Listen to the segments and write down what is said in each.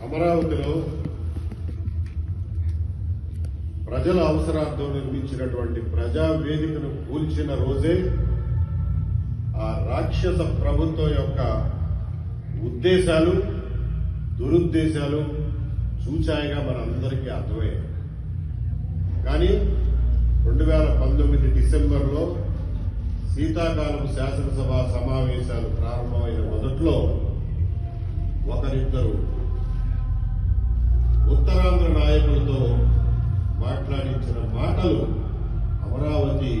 అమరావతిలో ప్రజల అవసరార్థం నిర్మించినటువంటి ప్రజా వేదికను కూల్చిన రోజే ఆ రాక్షస ప్రభుత్వం యొక్క ఉద్దేశాలు దురుద్దేశాలు చూచాయిగా మనందరికీ అర్థమయ్యాయి. కానీ రెండు వేల పంతొమ్మిది డిసెంబర్లో శీతాకాలం శాసనసభ సమావేశాలు ప్రారంభమైన మొదట్లో ఒకరిద్దరు ఉత్తరాంధ్ర నాయకులతో మాట్లాడించిన మాటలు అమరావతికి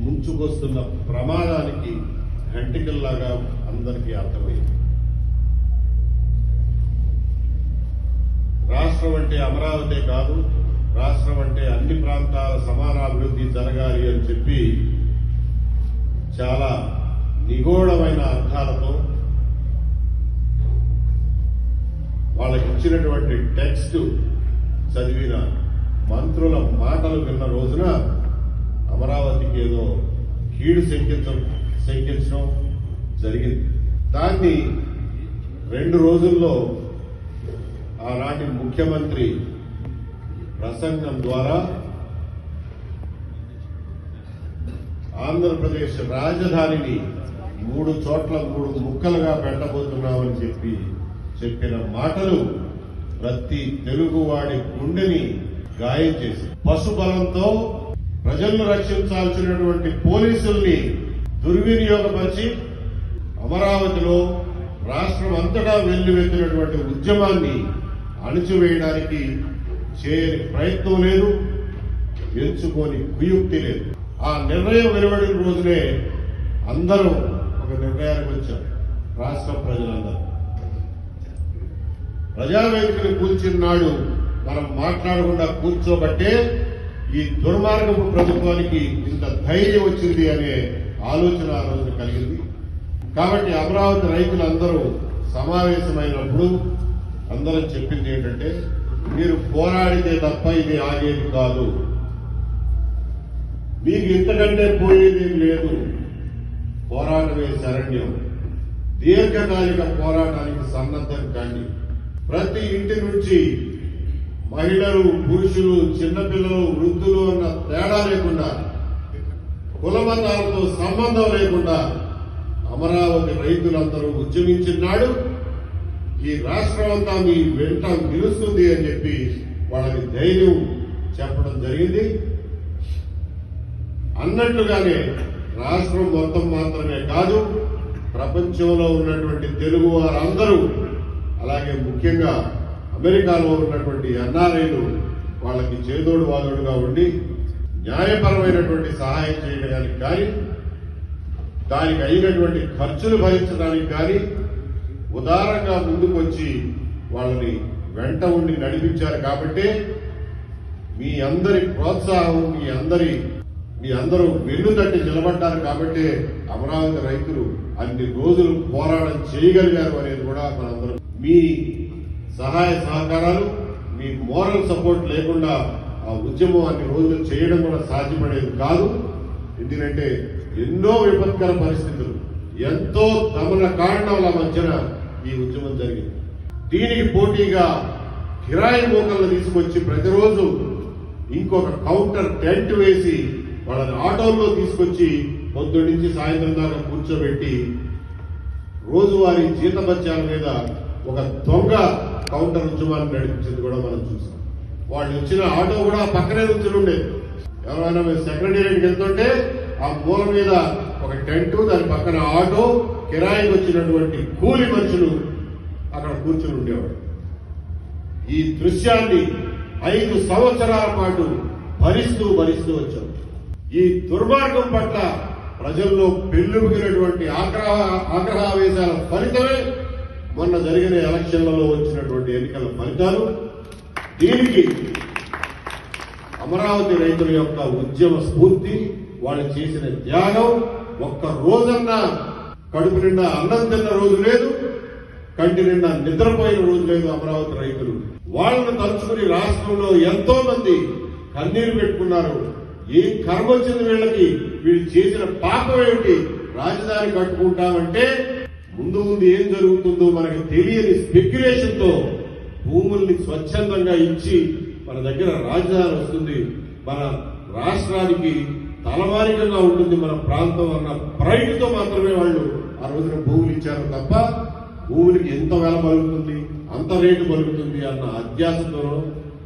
ముంచుకొస్తున్న ప్రమాదానికి గంటికల్లాగా అందరికీ అర్థమైంది. రాష్ట్రం అంటే అమరావతి కాదు రాష్ట్రం అంటే అన్ని ప్రాంతాల సమాన అభివృద్ధి జరగాలి అని చెప్పి చాలా నిగూఢమైన అర్థాలతో వాళ్ళకి ఇచ్చినటువంటి టెక్స్ట్ చదివిన మంత్రుల మాటలు విన్న రోజున అమరావతికి ఏదో కీడు శంకించడం శంకించడం జరిగింది. దాన్ని రెండు రోజుల్లో ఆనాటి ముఖ్యమంత్రి ప్రసంగం ద్వారా ఆంధ్రప్రదేశ్ రాజధానిని మూడు చోట్ల మూడు ముక్కలుగా పెట్టబోతున్నామని చెప్పి చెప్పిన మాటలు ప్రతి తెలుగువాడి గుండెని గాయం చేసి పశుబలంతో ప్రజలను రక్షించాల్సినటువంటి పోలీసుల్ని దుర్వినియోగపరిచి అమరావతిలో రాష్ట్రం అంతటా వెల్లువెత్తినటువంటి ఉద్యమాన్ని అణిచివేయడానికి చేయని ప్రయత్నం లేదు ఎంచుకోని కుయుక్తి లేదు. ఆ నిర్ణయం వెలువడిన రోజునే అందరూ ఒక నిర్ణయానికి వచ్చారు రాష్ట్ర ప్రజలందరూ. ప్రజావేదికను కూల్చిన్నాడు మనం మాట్లాడకుండా కూర్చోబట్టే ఈ దుర్మార్గపు ప్రభుత్వానికి ఇంత ధైర్యం వచ్చింది అనే ఆలోచన ఆ రోజున కలిగింది. కాబట్టి అమరావతి రైతులందరూ సమావేశమైనప్పుడు అందరం చెప్పింది ఏంటంటే మీరు పోరాడితే తప్ప ఇది ఆగేది కాదు. మీకు ఇంతకంటే పోయేది లేదు. పోరాటమే శరణ్యం. దీర్ఘకాలిక పోరాటానికి సన్నద్ధం కండి. ప్రతి ఇంటి నుంచి మహిళలు పురుషులు చిన్నపిల్లలు వృద్ధులు అన్న తేడా లేకుండా కులమతాలతో సంబంధం లేకుండా అమరావతి రైతులందరూ ఉద్యమించినాడు ఈ రాష్ట్రం అంతా మీ వెంట నిలుస్తుంది అని చెప్పి వాళ్ళకి ధైర్యం చెప్పడం జరిగింది. అన్నట్లుగానే రాష్ట్రం మొత్తం మాత్రమే కాదు ప్రపంచంలో ఉన్నటువంటి తెలుగు వారందరూ అలాగే ముఖ్యంగా అమెరికాలో ఉన్నటువంటి ఎన్ఆర్ఐలు వాళ్ళకి చేదోడు వాదోడుగా ఉండి న్యాయపరమైనటువంటి సహాయం చేయడానికి కానీ దానికి అయినటువంటి ఖర్చులు భరించడానికి కానీ ఉదారంగా ముందుకొచ్చి వాళ్ళని వెంట ఉండి నడిపించారు కాబట్టే మీ అందరి ప్రోత్సాహం మీ అందరి మీ అందరూ వెన్నుతట్టి నిలబడ్డారు కాబట్టే అమరావతి రైతులు అన్ని రోజులు పోరాటం చేయగలిగారు అనేది కూడా మనందరం మీ సహాయ సహకారాలు మీ మోరల్ సపోర్ట్ లేకుండా ఆ ఉద్యమం అన్ని రోజులు చేయడం కూడా సాధ్యపడేది కాదు. ఎందుకంటే ఎన్నో విపత్కర పరిస్థితులు ఎంతో దమన కారణాల మధ్యన ఈ ఉద్యమం జరిగింది. దీనికి పోటీగా కిరాయి మూకలను తీసుకొచ్చి ప్రతిరోజు ఇంకొక కౌంటర్ టెంట్ వేసి వాళ్ళని ఆటోల్లో తీసుకొచ్చి పొద్దున్న నుంచి సాయంత్రం దాకా కూర్చోబెట్టి రోజువారీ జీతభత్యాల మీద ఒక దొంగ కౌంటర్ ఉద్యమాన్ని నడిపించింది కూడా మనం చూసాం. వాళ్ళు వచ్చిన ఆటో కూడా పక్కనే నుంచి ఉండేది ఎవరైనా మీరు సెక్రటేరియట్కి వెళ్తుంటే ఆ మూల మీద ఒక టెంట్ దాని పక్కన ఆటో కిరాయికి వచ్చినటువంటి కూలి మనుషులు అక్కడ కూర్చుని ఉండేవాడు ఈ దృశ్యాన్ని ఐదు సంవత్సరాల పాటు భరిస్తూ భరిస్తూ వచ్చాం. ఈ దుర్మార్గం పట్ల ప్రజల్లో పెళ్ళుబిగినటువంటి ఆగ్రహ ఆగ్రహావేశాల ఫలితమే మొన్న జరిగిన ఎలక్షన్లలో వచ్చినటువంటి ఎన్నికల ఫలితాలు దీనికి అమరావతి రైతుల యొక్క ఉద్యమ స్ఫూర్తి వాళ్ళు చేసిన త్యాగం ఒక్క రోజన్నా కడుపు నిండా అన్నం తిన్న రోజు లేదు కంటి నిండా నిద్రపోయిన రోజు లేదు అమరావతి రైతులు. వాళ్ళను తలుచుకుని రాష్ట్రంలో ఎంతో మంది కన్నీరు పెట్టుకున్నారు. ఏం కర్మ వచ్చింది వీళ్ళకి? వీళ్ళు చేసిన పాపం ఏమిటి? రాజధాని కట్టుకుంటామంటే ముందు ముందు ఏం జరుగుతుందో మనకు తెలియని స్పెక్యులేషన్తో భూముల్ని స్వచ్ఛందంగా ఇచ్చి మన దగ్గర రాజధాని వస్తుంది. మన రాష్ట్రానికి తలవారికంగా ఉంటుంది మన ప్రాంతం అన్న ప్రైడ్తో మాత్రమే వాళ్ళు ఆ రోజున భూములు ఇచ్చారు తప్ప భూములకి ఎంత వెల పలుకుతుంది అంత రేటు పలుకుతుంది అన్న అత్యాశతోనో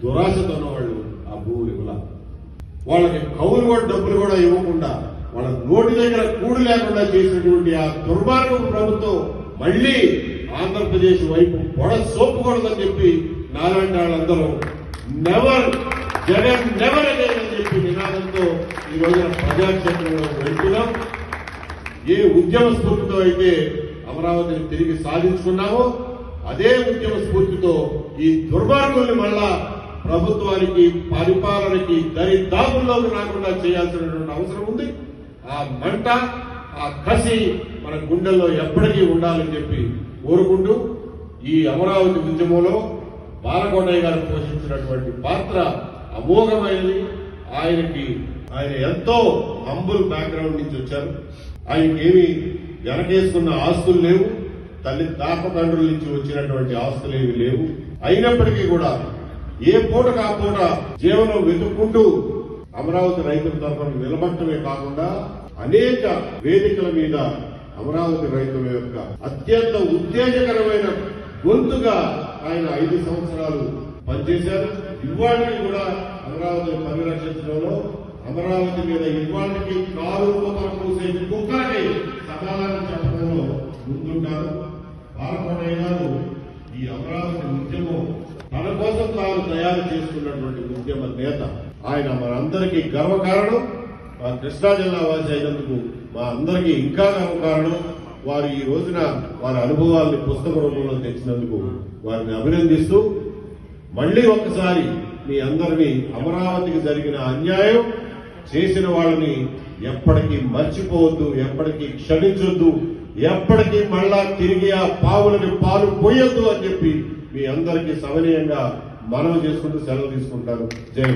దురాశతోనో వాళ్ళు ఆ భూములు ఇవ్వాల. వాళ్ళకి కౌలు కూడా డబ్బులు కూడా ఇవ్వకుండా మన నోటి దగ్గర కూడు లేకుండా చేసినటువంటి ఆ దుర్మార్గం ప్రభుత్వం మళ్ళీ ఆంధ్రప్రదేశ్ వైపు పొడ సోపుకూడదని చెప్పి నారాయణ వాళ్ళందరూ నెవర్ జగన్ నెవర్ అని చెప్పి నినాదంతో ఈ రోజున ప్రజాక్షేత్రంలో వెళ్తున్నాం. ఏ ఉద్యమ స్ఫూర్తితో అయితే అమరావతిని తిరిగి సాధించుకున్నామో అదే ఉద్యమ స్ఫూర్తితో ఈ దుర్మార్గుల్ని మళ్ళా ప్రభుత్వానికి పరిపాలనకి దరిదాపుల్లోకి రాకుండా చేయాల్సినటువంటి అవసరం ఉంది. ఆ మంట ఆ కసి మన గుండెల్లో ఎప్పటికీ ఉండాలని చెప్పి కోరుకుంటూ ఈ అమరావతి ఉద్యమంలో బాలకొండయ్య గారు పోషించినటువంటి పాత్ర అమోఘమైనది. ఆయనకి ఆయన ఎంతో హంబుల్ బ్యాక్గ్రౌండ్ నుంచి వచ్చారు. ఆయనకి వెనకేసుకున్న ఆస్తులు లేవు. తల్లి తాపతండ్రుల నుంచి వచ్చినటువంటి ఆస్తులు లేవు. అయినప్పటికీ కూడా ఏ పూటకు ఆ పూట జీవనం వెతుక్కుంటూ అమరావతి రైతుల తరఫున నిలబడటమే కాకుండా అనేక వేదికల మీద అమరావతి రైతుల యొక్క అత్యంత ఉత్తేజకరమైన గొంతుగా ఆయన ఐదు సంవత్సరాలు పనిచేశారు. ఇవాళకి కూడా అమరావతిని పరిరక్షించడంలో అమరావతి మీద ఇవాళకి కాలు కూతలు పూసే కుక్కలకి సమాధానం చెప్పడంలో ముందుంటారు. బాలకొండయ్య గారు ఈ అమరావతి ఉద్యమం తన కోసం తాను తయారు చేసుకున్నటువంటి ఉద్యమ నేత. ఆయన మనందరికీ గర్వకారణం మా కృష్ణా జిల్లా వాసి అయినందుకు మా అందరికీ ఇంకా గర్వకారణం. వారు ఈ రోజున వారి అనుభవాల్ని పుస్తక రూపంలో తెచ్చినందుకు వారిని అభినందిస్తూ మళ్ళీ ఒక్కసారి మీ అందరినీ అమరావతికి జరిగిన అన్యాయం చేసిన వాళ్ళని ఎప్పటికీ మర్చిపోవద్దు ఎప్పటికీ క్షమించొద్దు ఎప్పటికీ మళ్ళా తిరిగి ఆ పావులని పాలు పోయొద్దు అని చెప్పి మీ అందరికీ సవనీయంగా మనవి చేసుకుంటూ సెలవు తీసుకుంటారు. జై